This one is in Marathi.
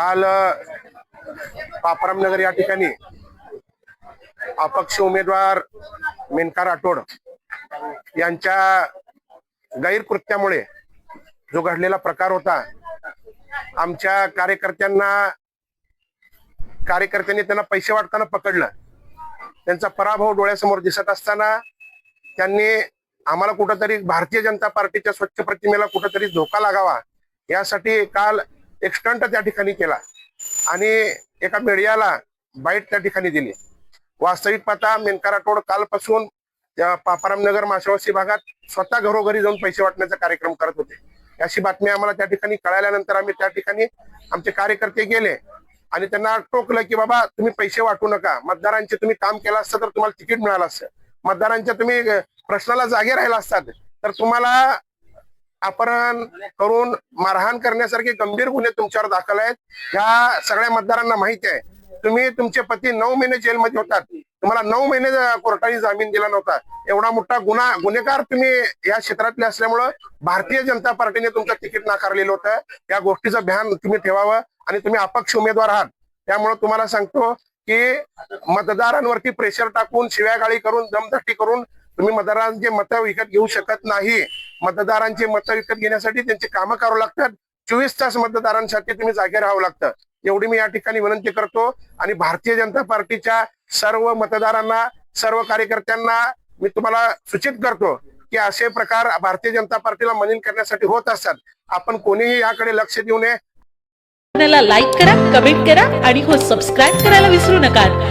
काल पापरामनगर या ठिकाणी अपक्ष उमेदवार मेनका राठोड यांच्या गैरकृत्यामुळे जो घडलेला प्रकार होता आमच्या कार्यकर्त्यांना कार्यकर्त्यांनी त्यांना पैसे वाटताना पकडलं. त्यांचा पराभव डोळ्यासमोर दिसत असताना त्यांनी आम्हाला कुठंतरी भारतीय जनता पार्टीच्या स्वच्छ प्रतिमेला कुठंतरी धोका लागावा यासाठी काल एक स्टंट त्या ठिकाणी केला. आणि एका मीडियाला बाईट त्या ठिकाणी दिली. वास्तविक पाहता मेनका राठोड कालपासून पापारामनगर माशेवासी भागात स्वतः घरोघरी जाऊन पैसे वाटण्याचा कार्यक्रम करत होते. अशी बातमी आम्हाला त्या ठिकाणी कळाल्यानंतर आम्ही त्या ठिकाणी आमचे कार्यकर्ते गेले. आणि त्यांना टोकलं की बाबा तुम्ही पैसे वाटू नका. मतदारांचे तुम्ही काम केलं असतं तर तुम्हाला तिकीट मिळालं असतं. मतदारांच्या तुम्ही प्रश्नाला जागे राहिला असतात. तर तुम्हाला अपहरण करून मारहाण करण्यासारखे गंभीर गुन्हे तुमच्यावर दाखल आहेत. ह्या सगळ्या मतदारांना माहिती आहे. तुम्ही तुमचे पती नऊ महिने जेलमध्ये होतात. तुम्हाला नऊ महिने कोर्टाने जामीन दिला नव्हता. एवढा मोठा गुन्हा गुन्हेगार तुम्ही या क्षेत्रातले असल्यामुळं भारतीय जनता पार्टीने तुमचं तिकीट नाकारलेलं होतं. या गोष्टीचं ध्यान तुम्ही ठेवावं आणि तुम्ही अपक्ष उमेदवार आहात. त्यामुळे तुम्हाला सांगतो की मतदारांवरती प्रेशर टाकून शिव्यागाळी करून दमधट्टी करून तुम्ही मतदारांचे मतं विकत घेऊ शकत नाही. मतदारांचे मतं विकत घेण्यासाठी त्यांची कामं करावं लागतात. चोवीस तास मतदारांसाठी तुम्ही जागे राहावं लागतं. एवढी मी या ठिकाणी विनंती करतो. आणि भारतीय जनता पार्टीच्या सर्व मतदारांना सर्व कार्यकर्त्यांना मी तुम्हाला सूचित करतो की असे प्रकार भारतीय जनता पार्टीला मलिन करण्यासाठी होत असतात. आपण कोणीही याकडे लक्ष देऊ नये. लाईक करा कमेंट करा आणि हो सबस्क्राईब करायला विसरू नका.